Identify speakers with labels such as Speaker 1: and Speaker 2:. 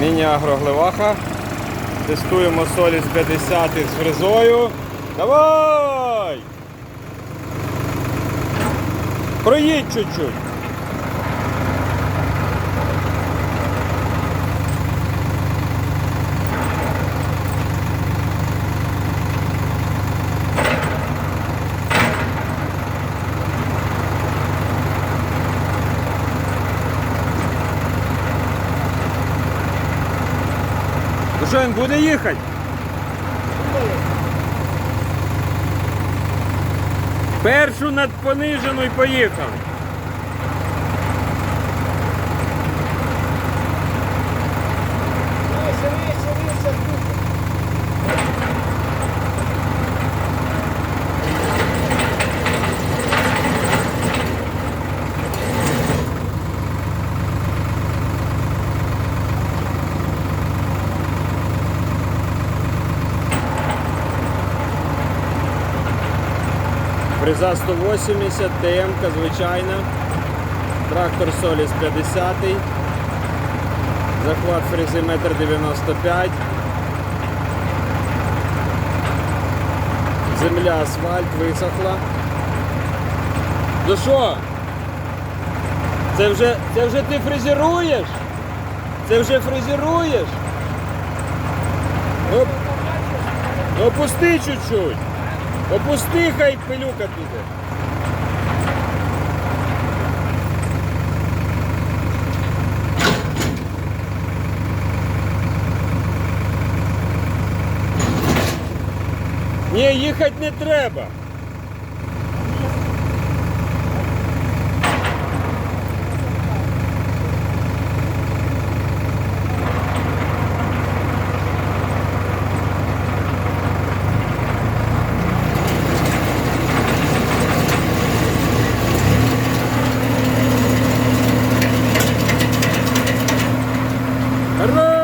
Speaker 1: Міні-агроглеваха. Тестуємо солі з 50 з фрезою. Давай! Проїдь чуть-чуть. Що, він буде їхати? Першу над понижену і поїхав. Фреза 180, ТМ, звичайна. Трактор Соліс 50. Захват фрези 1,95 м. Земля, асфальт висохла. Ну що? Це вже, це вже ти фрезеруєш? Це вже фрезеруєш? Ну, опусти чуть-чуть. Опусти, хай пилюка піде. Ні, їхати не треба. Merhaba.